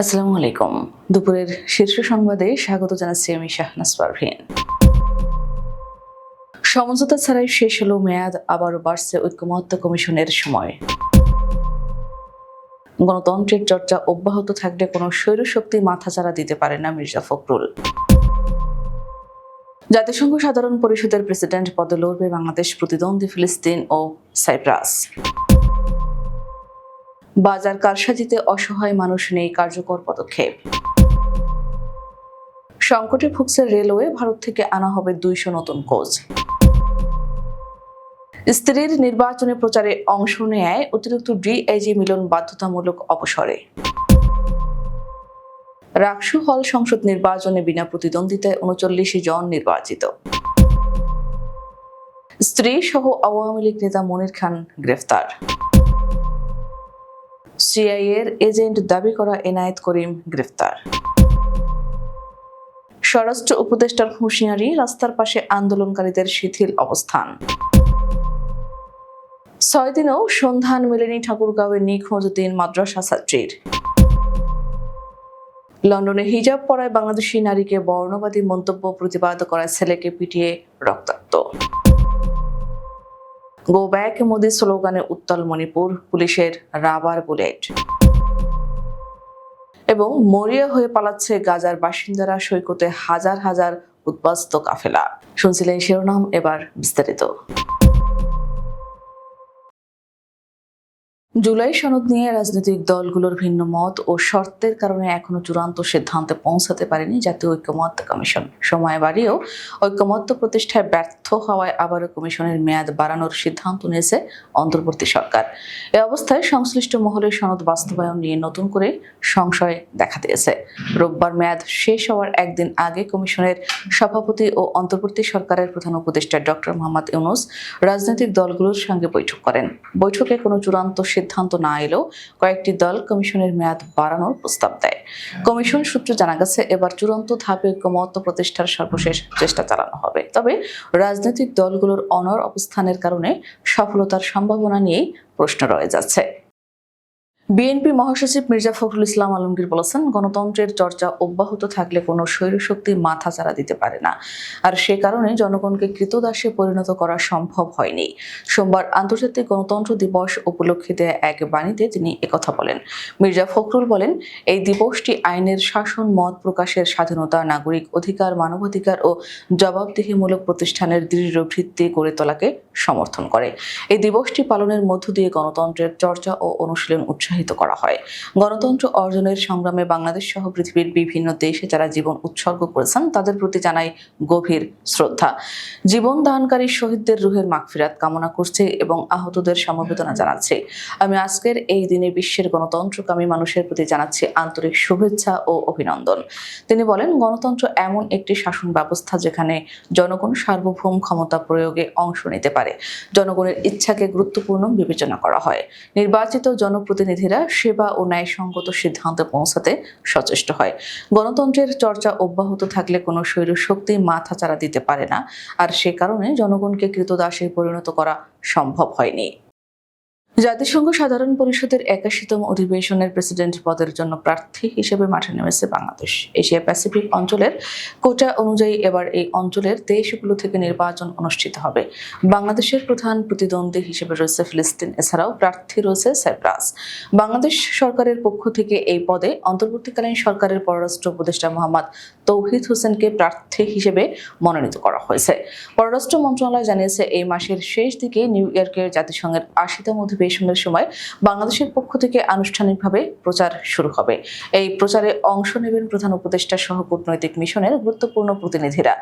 আসসালামু আলাইকুম। দুপুরের শীর্ষ সংবাদে স্বাগত জানাচ্ছি আমি শাহনাজ পারভিন। সমঝোতা ছাড়াই শেষ হলো মেয়াদ, আবারও বাড়ছে ঐক্যমত্য কমিশনের সময়। গণতন্ত্রের চর্চা অব্যাহত থাকলে কোনো স্বৈরশক্তি মাথাচাড়া দিতে পারে না মির্জা ফখরুল। জাতিসংঘ সাধারণ পরিষদের প্রেসিডেন্ট পদে লড়বে বাংলাদেশ, প্রতিদ্বন্দ্বী ফিলিস্তিন ও সাইপ্রাস। বাজার কারসাজিতে অসহায় মানুষ নেই কার্যকর পদক্ষেপ। সংকটে ভুগছে রেলওয়ে, ভারত থেকে আনা হবে দুইশো নতুন কোচ। স্ত্রীর নির্বাচনী প্রচারে অংশ নেয় অতিরিক্ত ডিআইজি মিলন বাধ্যতামূলক অবসরে। রাকসু হল সংসদ নির্বাচনে বিনা প্রতিদ্বন্দ্বিতায় উনচল্লিশ জন নির্বাচিত। স্ত্রী সহ আওয়ামী লীগ নেতা মনির খান গ্রেফতার। সিআইএর এজেন্ট দাবি করা এনায়েত করিম গ্রেফতার। স্বরাষ্ট্র উপদেষ্টার হুঁশিয়ারি, রাস্তার পাশে আন্দোলনকারীদের শিথিল অবস্থান। ছয় দিনেও সন্ধান মেলেনি ঠাকুরগাঁওয়ের নিখোঁজ তিন মাদ্রাসা ছাত্রীর। লন্ডনে হিজাব পরায় বাংলাদেশি নারীকে বর্ণবাদী মন্তব্য প্রতিবাদ করা ছেলেকে পিটিয়ে রক্তাক্ত। গো ব্যাক মোদি স্লোগানে উত্তল মণিপুর, পুলিশের রাবার বুলেট। এবং মরিয়া হয়ে পালাচ্ছে গাজার বাসিন্দারা সৈকতে হাজার হাজার উদ্বাস্ত কাফেলা। শুনছিলেন শিরোনাম, এবার বিস্তারিত। জুলাই সনদ নিয়ে রাজনৈতিক দলগুলোর ভিন্ন মত ও শর্তের কারণে এখনও চূড়ান্ত সিদ্ধান্তে পৌঁছাতে পারেনি জাতীয় ঐক্যমত্য কমিশন। সময় বাড়িয়েও ঐক্যমত্য প্রতিষ্ঠায় ব্যর্থ হওয়ায় আবারও কমিশনের মেয়াদ বাড়ানোর সিদ্ধান্ত নিয়েছে অন্তর্বর্তী সরকার। এ অবস্থায় সংশ্লিষ্ট মহলের সনদ বাস্তবায়ন নিয়ে নতুন করে সংশয় দেখা দিয়েছে। রোববার মেয়াদ শেষ হওয়ার একদিন আগে কমিশনের সভাপতি ও অন্তর্বর্তী সরকারের প্রধান উপদেষ্টা ডক্টর মোহাম্মদ ইউনুস রাজনৈতিক দলগুলোর সঙ্গে বৈঠক করেন। বৈঠকে কোনো চূড়ান্ত সিদ্ধান্ত না এলেও কয়েকটি দল কমিশনের মেয়াদ বাড়ানোর প্রস্তাব দেয়। কমিশন সূত্র জানা গেছে, এবার চূড়ান্ত ধাপে ঐক্যমত প্রতিষ্ঠার সর্বশেষ চেষ্টা চালানো হবে। তবে রাজনৈতিক দলগুলোর অনর অবস্থানের কারণে সফলতার সম্ভাবনা নিয়েই প্রশ্ন রয়ে যাচ্ছে। বিএনপি মহাসচিব মির্জা ফখরুল ইসলাম আলমগীর বলেছেন, গণতন্ত্রের চর্চা অব্যাহত থাকলে কোনো স্বৈরশক্তি মাথা চাড়া দিতে পারে না। আর সে কারণে জনগণকে কৃতদাসে পরিণত করা সম্ভব হয়নি। সোমবার আন্তর্জাতিক গণতন্ত্র দিবস উপলক্ষে দেয়া এক বাণীতে তিনি একথা বলেন। মির্জা ফখরুল বলেন, এই দিবসটি আইনের শাসন, মত প্রকাশের স্বাধীনতা, নাগরিক অধিকার, মানবাধিকার ও জবাবদিহিমূলক প্রতিষ্ঠানের দৃঢ় ভিত্তি গড়ে তোলাকে সমর্থন করে। এই দিবসটি পালনের মধ্য দিয়ে গণতন্ত্রের চর্চা ও অনুশীলন উৎসাহিত করা হয়। গণতন্ত্র অর্জনের সংগ্রামে বাংলাদেশ সহ পৃথিবীর বিভিন্ন দেশে যারা জীবন উৎসর্গ করেছেন, তাদের প্রতি জানাই গভীর শ্রদ্ধা। জীবন দানকারী শহীদদের রুহের মাগফিরাত কামনা করছে এবং আহতদের সমবেদনা জানাচ্ছে। আমি আজকের এই দিনে বিশ্বের গণতন্ত্রকামী মানুষের প্রতি জানাচ্ছি আন্তরিক শুভেচ্ছা ও অভিনন্দন। তিনি বলেন, গণতন্ত্র এমন একটি শাসন ব্যবস্থা যেখানে জনগণ সার্বভৌম ক্ষমতা প্রয়োগে অংশ নিতে পারে। জনগণের ইচ্ছাকে গুরুত্বপূর্ণ বিবেচনা করা হয়। নির্বাচিত জনপ্রতিনিধিরা সেবা ও ন্যায়সঙ্গত সিদ্ধান্তে পৌঁছাতে সচেষ্ট হয়। গণতন্ত্রের চর্চা অব্যাহত থাকলে কোনো শৈর শক্তি মাথা দিতে পারে না। আর সে কারণে জনগণকে কৃতদাসে পরিণত করা সম্ভব হয়নি। জাতিসংঘ সাধারণ পরিষদের একাশিতম অধিবেশনের প্রেসিডেন্ট পদের জন্য প্রার্থী হিসেবে মাঠে নেমেছে বাংলাদেশ। এশিয়া প্যাসিফিক অঞ্চলের কোটা অনুযায়ী এবার এই অঞ্চলের দেশগুলো থেকে নির্বাচন অনুষ্ঠিত হবে। বাংলাদেশের প্রধান প্রতিদ্বন্দ্বী হিসেবে রয়েছে ফিলিস্তিন, এছাড়াও প্রার্থী রয়েছে সাইপ্রাস বাংলাদেশ সরকারের পক্ষ থেকে এই পদে অন্তর্বর্তীকালীন সরকারের পররাষ্ট্র উপদেষ্টা মোহাম্মদ তৌহিদ হোসেনকে প্রার্থী হিসেবে মনোনীত করা হয়েছে। পররাষ্ট্র মন্ত্রণালয় জানিয়েছে, এই মাসের শেষ দিকে নিউ ইয়র্কের জাতিসংঘের আশিতম অধিবেশনের সময় বাংলাদেশের পক্ষ থেকে আনুষ্ঠানিকভাবে প্রচার শুরু হবে। এই প্রচারে অংশ নেবেন প্রধান উপদেষ্টা সহ কূটনৈতিক মিশনের গুরুত্বপূর্ণ প্রতিনিধিরা।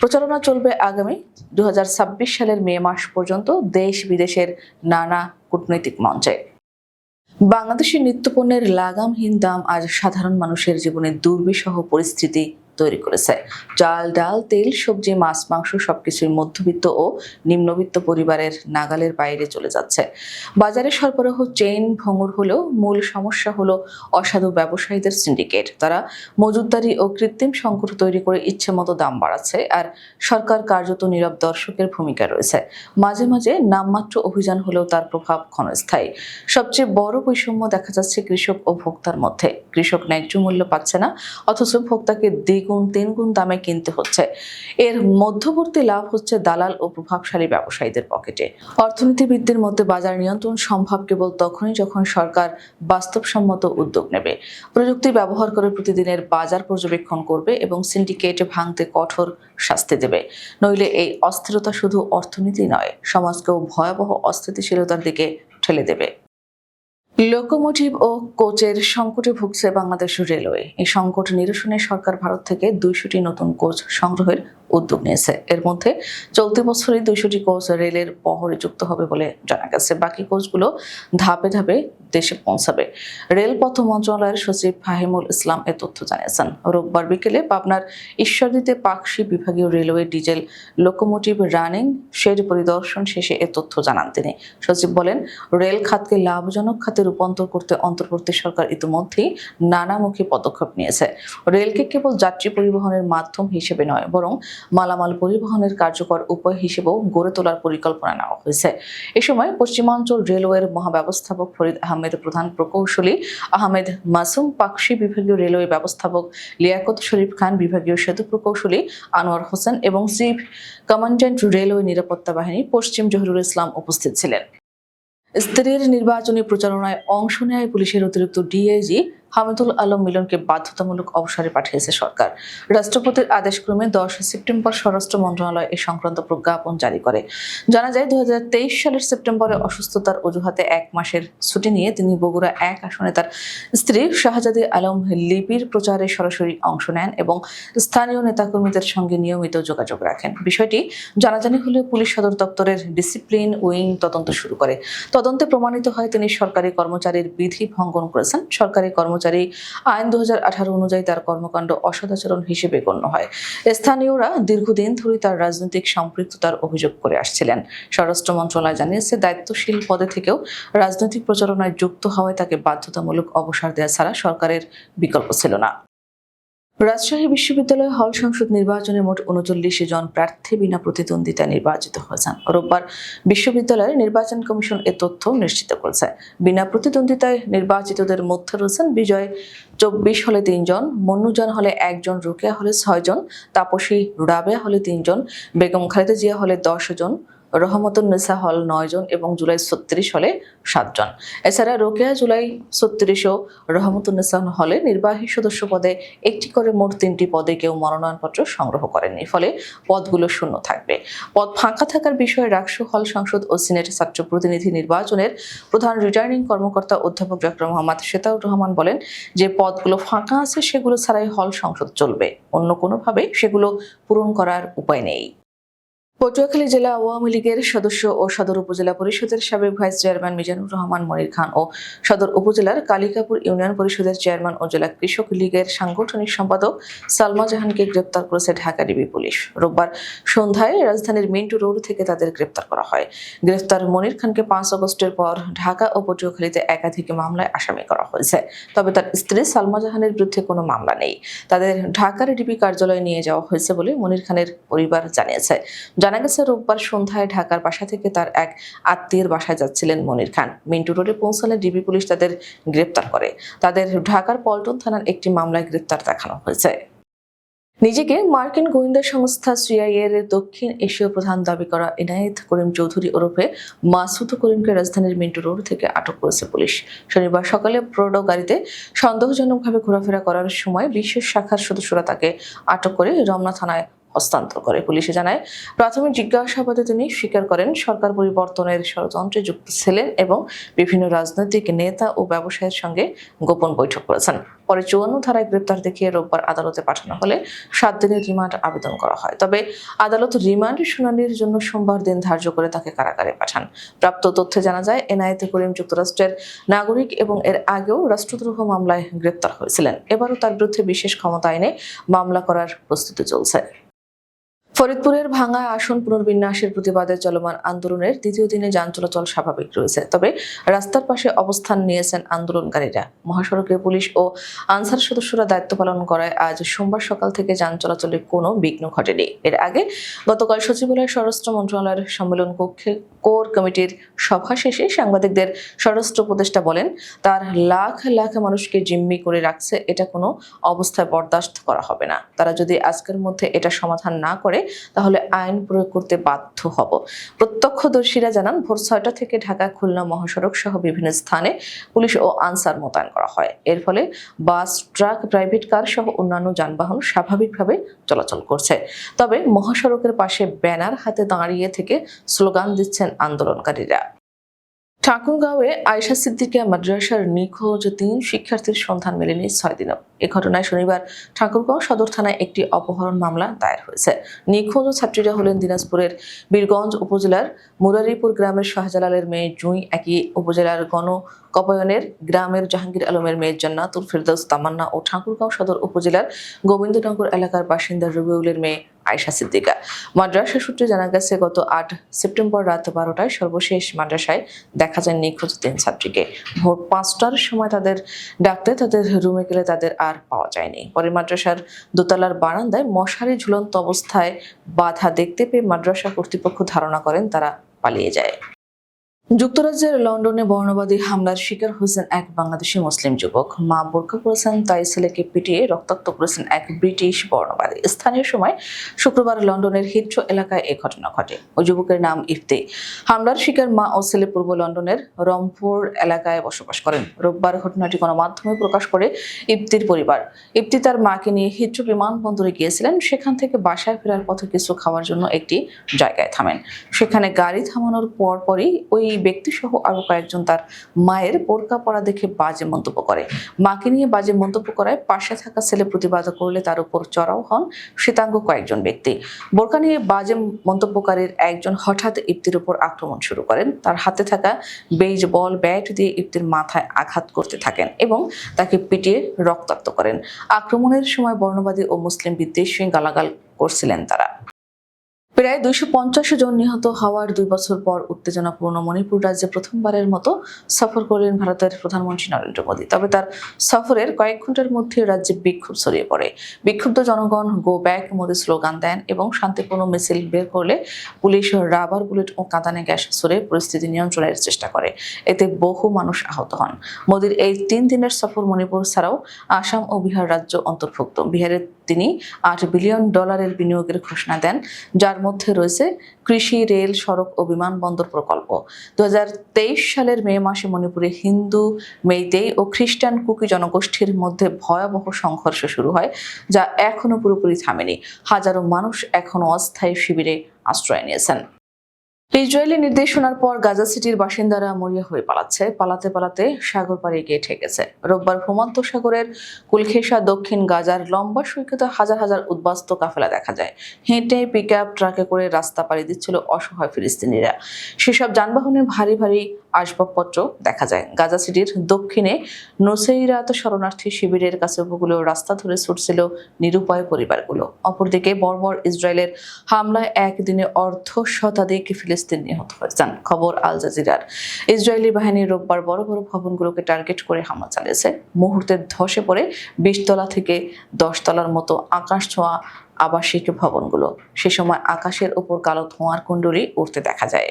প্রচারণা চলবে আগামী দু হাজার ছাব্বিশ সালের মে মাস পর্যন্ত দেশ বিদেশের নানা কূটনৈতিক মঞ্চে। বাংলাদেশের নিত্যপণ্যের লাগামহীন দাম আজ সাধারণ মানুষের জীবনে দুর্বিষহ পরিস্থিতি তৈরি করেছে। চাল ডাল, তেল, সবজি, মাছ, মাংস সবকিছুর মধ্যবিত্ত ও নিম্নবিত্ত পরিবারের নাগালের বাইরে চলে যাচ্ছে। বাজারে সরবরাহ চেইন, ভঙ্গুর হলেও মূল সমস্যা হলো অসাধু ব্যবসায়ীদের সিন্ডিকেট। তারা মজুদদারি ও কৃত্রিম সংকট তৈরি করে ইচ্ছে মতো দাম বাড়াচ্ছে আর সরকার কার্যত নীরব দর্শকের ভূমিকা রয়েছে। মাঝে মাঝে নামমাত্র অভিযান হলেও তার প্রভাব ক্ষণস্থায়ী। সবচেয়ে বড় বৈষম্য দেখা যাচ্ছে কৃষক ও ভোক্তার মধ্যে। কৃষক ন্যায্য মূল্য পাচ্ছে না, অথচ ভোক্তাকে দ্বিগুণ তিনগুণ দামে কিনতে হচ্ছে। এর মধ্যবর্তী লাভ হচ্ছে দালাল ও প্রভাবশালী ব্যবসায়ীদের পকেটে। অর্থনীতিবিদদের মধ্যে বাজার নিয়ন্ত্রণ সম্ভব কেবল তখনই যখন সরকার বাস্তবসম্মত উদ্যোগ নেবে। প্রযুক্তি ব্যবহার করে প্রতিদিনের বাজার পর্যবেক্ষণ করবে এবং সিন্ডিকেট ভাঙতে কঠোর শাস্তি দেবে। নইলে এই অস্থিরতা শুধু অর্থনীতি নয়, সমাজকেও ভয়াবহ অস্থিতিশীলতার দিকে ঠেলে দেবে। লোকোমোটিভ ও কোচের সংকটে ভুগছে বাংলাদেশ রেলওয়ে। এই সংকট নিরসনে সরকার ভারত থেকে দুইশোটি নতুন কোচ সংগ্রহের উদ্যোগ নিয়েছে। এর মধ্যে চলতি বছরই দুইশোটি কোচ রেলের বহরে যুক্ত হবে বলে জানা গেছে। বাকি কোচগুলো ধাপে ধাপে দেশে পৌঁছাবে। রেলপথ মন্ত্রণালয়ের সচিব ফাহিমুল ইসলাম এ তথ্য জানিয়েছেন। রোববার বিকেলে পাবনার ঈশ্বরদীতে পাকশি বিভাগীয় railway diesel locomotive running shed পরিদর্শন শেষে এ তথ্য জানান তিনি। সচিব বলেন, রেল খাতকে লাভজনক খাতে রূপান্তর করতে অন্তর্বর্তী সরকার ইতিমধ্যেই নানামুখী পদক্ষেপ নিয়েছে। রেলকে কেবল যাত্রী পরিবহনের মাধ্যম হিসেবে নয়, বরং মালামাল পরিবহনের কার্যকর উপায় হিসেবেও গড়ে তোলার পরিকল্পনা নেওয়া হয়েছে। এ সময় পশ্চিমাঞ্চল রেলওয়ের মহাব্যবস্থাপক ফরিদ আহমেদ, প্রধান প্রকৌশলী আহমেদ মাসুম, পাকশি বিভাগীয় রেলওয়ে ব্যবস্থাপক লিয়াকত শরীফ খান, বিভাগীয় সেতু প্রকৌশলী আনোয়ার হোসেন এবং চিফ কমান্ড্যান্ট রেলওয়ে নিরাপত্তা বাহিনী পশ্চিম জহিরুল ইসলাম উপস্থিত ছিলেন। স্ত্রীর নির্বাচনী প্রচারণায় অংশ নেয় পুলিশের অতিরিক্ত ডিআইজি হামিদুল আলম মিলনকে বাধ্যতামূলক অবসরে পাঠিয়েছে সরকার। রাষ্ট্রপতির আদেশক্রমে দশ সেপ্টেম্বর স্বরাষ্ট্র মন্ত্রণালয় এ সংক্রান্ত প্রজ্ঞাপন জারি করে। জানা যায় দু সালের সেপ্টেম্বরে অসুস্থতার অজুহাতে এক মাসের ছুটি নিয়ে তিনি বগুড়া এক আসনে তার স্ত্রী শাহজাদি আলম লিপির প্রচারে সরাসরি অংশ নেন এবং স্থানীয় নেতাকর্মীদের সঙ্গে নিয়মিত যোগাযোগ রাখেন। বিষয়টি জানাজানি হলে পুলিশ সদর দপ্তরের ডিসিপ্লিন উইং তদন্ত শুরু করে। তদন্তে প্রমাণিত হয়, তিনি সরকারি কর্মচারীর বিধি ভঙ্গন করেছেন। সরকারি কর্মচারী আইন দুহাজার আঠারো অনুযায়ী তার কর্মকাণ্ড অসদাচরণ হিসেবে গণ্য হয়। স্থানীয়রা দীর্ঘদিন ধরে তার রাজনৈতিক সম্পৃক্ততার অভিযোগ করে আসছিলেন। স্বরাষ্ট্র মন্ত্রণালয় জানিয়েছে, দায়িত্বশীল পদে থেকেও রাজনৈতিক প্রচারণায় যুক্ত হওয়ায় তাকে বাধ্যতামূলক অবসর দেওয়া ছাড়া সরকারের বিকল্প ছিল না। রাজশাহী বিশ্ববিদ্যালয় হল সংসদ নির্বাচনে মোট উনচল্লিশ জন প্রার্থী বিনা প্রতিদ্বন্দ্বিতায় নির্বাচিত হয়েছেন। রোববার বিশ্ববিদ্যালয়ের নির্বাচন কমিশন এ তথ্য নিশ্চিত করেছে। বিনা প্রতিদ্বন্দ্বিতায় নির্বাচিতদের মধ্যে রয়েছেন বিজয়, চব্বিশ হলে তিনজন মন্নুজান হলে একজন রুকেয়া হলে ছয়জন তাপসী রাবেয়া হলে তিনজন বেগম খালেদা জিয়া হলে দশ জন রহমতুন্নেসা হল নয় জন এবং জুলাই ছত্রিশ হলে সাতজন এছাড়া রোকেয়া জুলাই ছত্রিশ রহমতুন্নেসা হলে নির্বাহী সদস্য পদে একটি করে মোট তিনটি পদে কেউ মনোনয়নপত্র সংগ্রহ করেননি, ফলে পদগুলো শূন্য থাকবে। পদ ফাঁকা থাকার বিষয়ে রাকসু হল সংসদ ও সিনেট ছাত্র প্রতিনিধি নির্বাচনের প্রধান রিটার্নিং কর্মকর্তা অধ্যাপক ডক্টর মোহাম্মদ শেতাউর রহমান বলেন যে পদগুলো ফাঁকা আছে সেগুলো ছাড়াই হল সংসদ চলবে, অন্য কোনোভাবে সেগুলো পূরণ করার উপায় নেই। পটুয়াখালী জেলা আওয়ামী লীগের সদস্য ও সদর উপজেলা পরিষদের সাবেক ভাইস চেয়ারম্যান মিজানুর রহমান, মনির খান ও সদর উপজেলার কালিকাপুর ইউনিয়ন পরিষদের চেয়ারম্যান ও জেলা কৃষক লীগের সাংগঠনিক সম্পাদক সালমা জাহানকে গ্রেপ্তার করেছে ঢাকা ডিবি পুলিশ। রোববার সন্ধ্যায় রাজধানীর মিন্টু রোড থেকে তাদের গ্রেপ্তার করা হয়। গ্রেপ্তার মনির খানকে পাঁচ আগস্টের পর ঢাকা ও পটুয়াখালীতে একাধিক মামলায় আসামি করা হয়েছে। তবে তার স্ত্রী সালমা জাহানের বিরুদ্ধে কোনো মামলা নেই। তাদের ঢাকার ডিবি কার্যালয়ে নিয়ে যাওয়া হয়েছে বলে মনির খানের পরিবার জানিয়েছে। জানা গেছে, রোববার সন্ধ্যায় ঢাকার বাসা থেকে তার এক আত্মীয়ের বাসায় যাচ্ছিলেন মনির খান। মিন্টু রোডে পৌঁছালে ডিবি পুলিশ তাদের গ্রেপ্তার করে। তাদের ঢাকার পল্টন থানার একটি মামলায় গ্রেপ্তার দেখানো হয়েছে। নিজেকে মার্কিন গোয়েন্দা সংস্থা সিআইএ এর দক্ষিণ এশীয় প্রধান দাবি করা এনায়েত করিম চৌধুরী ওরফে মাসুদ করিমকে রাজধানীর মিন্টু রোড থেকে আটক করেছে পুলিশ। শনিবার সকালে প্রৌঢ় গাড়িতে সন্দেহজনকভাবে ঘোরাফেরা করার সময় বিশেষ শাখার সদস্যরা তাকে আটক করে রমনা থানায় হস্তান্তর করে। পুলিশে জানায়, প্রাথমিক জিজ্ঞাসাবাদে তিনি স্বীকার করেন, সরকার পরিবর্তনের ষড়যন্ত্রে যুক্ত ছিলেন এবং বিভিন্ন রাজনৈতিক নেতা ও ব্যবসায়ীর সঙ্গে গোপন বৈঠক করেছেন। পরে চুয়ান্ন ধারায় গ্রেপ্তার দেখিয়ে রোববার আদালতে পাঠানো হলে সাত দিনের রিমান্ড আবেদন করা হয়। তবে আদালত রিমান্ড শুনানির জন্য সোমবার দিন ধার্য করে তাকে কারাগারে পাঠান। প্রাপ্ত তথ্যে জানা যায় এনআইতে করিম যুক্তরাষ্ট্রের নাগরিক এবং এর আগেও রাষ্ট্রদ্রোহ মামলায় গ্রেপ্তার হয়েছিলেন। এবারও তার বিরুদ্ধে বিশেষ ক্ষমতা আইনে মামলা করার প্রস্তুতি চলছে। ফরিদপুরের ভাঙা আসন পুনর্বিন্যাসের প্রতিবাদে চলমান আন্দোলনের দ্বিতীয় দিনে যান চলাচল স্বাভাবিক রয়েছে। তবে রাস্তার পাশে অবস্থান নিয়েছেন আন্দোলনকারীরা। মহাসড়কে পুলিশ ও আনসার সদস্যরা দায়িত্ব পালন করায় আজ সোমবার সকাল থেকে যান চলাচলে কোনো বিঘ্ন ঘটেনি। এর আগে গতকাল সচিবালয় স্বরাষ্ট্র মন্ত্রণালয়ের সম্মেলন কক্ষে কোর কমিটির সভা শেষে সাংবাদিকদের স্বরাষ্ট্র উপদেষ্টা বলেন, তার লাখ লাখ মানুষকে জিম্মি করে রাখছে, এটা কোনো অবস্থায় বরদাস্ত করা হবে না। তারা যদি আজকের মধ্যে এটা সমাধান না করে তাহলে আইন প্রয়োগ করতে বাধ্য হব। প্রত্যক্ষদর্শীরা জানান, ভোর ছয়টা থেকে ঢাকা খুলনা মহাসড়ক সহ বিভিন্ন স্থানে পুলিশ ও আনসার মোতায়েন করা হয়। এর ফলে বাস, ট্রাক, প্রাইভেট কার সহ অন্যান্য যানবাহন স্বাভাবিকভাবে চলাচল করছে। তবে মহাসড়কের পাশে ব্যানার হাতে দাঁড়িয়ে থেকে স্লোগান দিচ্ছেন আন্দোলনকারীরা। ঠাকুরগাঁওয়ে আয়শা সিদ্দিকা মাদ্রাসার নিখোঁজ তিন শিক্ষার্থীর সন্ধান মেলেনি ছয় দিনও। এ ঘটনায় শনিবার ঠাকুরগাঁও সদর থানায় একটি অপহরণ মামলা দায়ের হয়েছে। নিখোঁজ ছাত্রীরা হলেন দিনাজপুরের বীরগঞ্জ উপজেলার মুরারিপুর গ্রামের শাহজালালের মেয়ে জুঁই। একই উপজেলার গণ কপায়নের গ্রামের জাহাঙ্গীর আলমের মেয়ে জান্নাতুল ফেরদৌস, তামান্না ও ঠাকুরগাঁও সদর উপজেলার গোবিন্দনগর এলাকার বাসিন্দা রবিউলের মেয়ে আয়শা সিদ্দিকা। মাদ্রাসা সূত্রে জানা গেছে, গত আট সেপ্টেম্বর রাত বারোটায় সর্বশেষ মাদ্রাসায় দেখা যায় নিখোঁজ তিন ছাত্রীকে। ভোর পাঁচটার সময় তাদের ডাকতে তাদের রুমে গেলে তাদের আর পাওয়া যায়নি। পরে মাদ্রাসার দোতলার বারান্দায় মশারি ঝুলন্ত অবস্থায় বাধা দেখতে পেয়ে মাদ্রাসা কর্তৃপক্ষ ধারণা করেন তারা পালিয়ে যায়। যুক্তরাজ্যের লন্ডনে বর্ণবাদী হামলার শিকার হয়েছেন এক বাংলাদেশি মুসলিম যুবক। মা বোরকা করেছেন তাই ছেলেকে পিটিয়ে রক্তাক্ত করেছেন এক ব্রিটিশ বর্ণবাদী। স্থানীয় সময় শুক্রবার লন্ডনের হিথ্রো এলাকায় এ ঘটনা ঘটে। ওই যুবকের নাম ইফতি। হামলার শিকার মা ও ছেলে পূর্ব লন্ডনের রংপুর এলাকায় বসবাস করেন। রোববার ঘটনাটি গণমাধ্যমে প্রকাশ করে ইফতির পরিবার। ইফতি তার মাকে নিয়ে হিথ্রো বিমানবন্দরে গিয়েছিলেন। সেখান থেকে বাসায় ফেরার পথে কিছু খাওয়ার জন্য একটি জায়গায় থামেন। সেখানে গাড়ি থামানোর পরপরই ওই ব্যক্তি সহ আরও কয়েকজন তার মায়ের বোরকা পরা দেখে বাজে মন্তব্য করে। মাকে নিয়ে বাজে মন্তব্য করায় পাশে থাকা ছেলে প্রতিবাদ করলে তার উপর চড়াও হন শ্বেতাঙ্গ কয়েকজন ব্যক্তি। বোরকা নিয়ে বাজে মন্তব্যকারীর একজন হঠাৎ ইফতির উপর আক্রমণ শুরু করেন। তার হাতে থাকা বেজ বল ব্যাট দিয়ে ইফতির মাথায় আঘাত করতে থাকেন এবং তাকে পিটিয়ে রক্তাক্ত করেন। আক্রমণের সময় বর্ণবাদী ও মুসলিম বিদ্বেষী গালাগাল করছিলেন তারা। প্রায় দুইশো পঞ্চাশ জন নিহত হওয়ার দুই বছর পর উত্তেজনাপূর্ণ মণিপুর রাজ্যে প্রথমবারের মতো সফর করলেন ভারতের প্রধানমন্ত্রী নরেন্দ্র মোদী। তবে তার সফরের কয়েক ঘণ্টার মধ্যে রাজ্যে বিক্ষোভ ছড়িয়ে পড়ে। বিক্ষুব্ধ জনগণ গো ব্যাক মোদী স্লোগান দেন এবং শান্তিপূর্ণ মিছিল বের করলে পুলিশ রাবার বুলেট ও কাঁদানে গ্যাস ছড়ে পরিস্থিতি নিয়ন্ত্রণের চেষ্টা করে। এতে বহু মানুষ আহত হন। মোদীর এই তিন দিনের সফর মণিপুর ছাড়াও আসাম ও বিহার রাজ্য অন্তর্ভুক্ত। বিহারের তিনি আট বিলিয়ন ডলারের বিনিয়োগের ঘোষণা দেন, যার মধ্যে রয়েছে কৃষি, রেল, সড়ক ও বিমানবন্দর প্রকল্প। দু হাজার তেইশ সালের মে মাসে মণিপুরে হিন্দু মেইতেই ও খ্রিস্টান কুকি জনগোষ্ঠীর মধ্যে ভয়াবহ সংঘর্ষ শুরু হয়, যা এখনও পুরোপুরি থামেনি। হাজারো মানুষ এখনও অস্থায়ী শিবিরে আশ্রয় নিয়েছেন। ইসরায়েলি নির্দেশনার পর গাজা সিটির বাসিন্দারা মরিয়া হয়ে পালাচ্ছে। পালাতে পালাতে সাগর পাড়ে গিয়ে ঠেকেছে। রোববার ভূমধ্য সাগরের কুলখেসা দক্ষিণ গাজার লম্বা সৈকতে হাজার হাজার উদ্বাস্ত কাফেলা দেখা যায়। হেঁটে পিক আপ ট্রাকে করে রাস্তা পাড়ি দিচ্ছিল অসহায় ফিলিস্তিনিরা। সেসব যানবাহনে ভারী ভারী আসবাবপত্র দেখা যায়। গাজা সিটির দক্ষিণে নোসেইরাত শরণার্থী শিবিরের কাছে উপকূলীয় রাস্তা ধরে ছুটছিল নিরুপায় পরিবারগুলো। অপরদিকে বর্বর ইসরায়েলের হামলায় একদিনে অর্ধ শতাধিক ফিলিস্তিন নিহত হয়েছেন খবর আল জাজিরার। ইসরায়েলি বাহিনী রোববার বড় বড় ভবনগুলোকে টার্গেট করে হামলা চালিয়েছে। মুহূর্তে ধসে পড়ে বিশতলা থেকে দশ তলার মতো আকাশ ছোঁয়া আবাসিক ভবনগুলো। সে সময় আকাশের উপর কালো ধোঁয়ার কুণ্ডলি উঠতে দেখা যায়।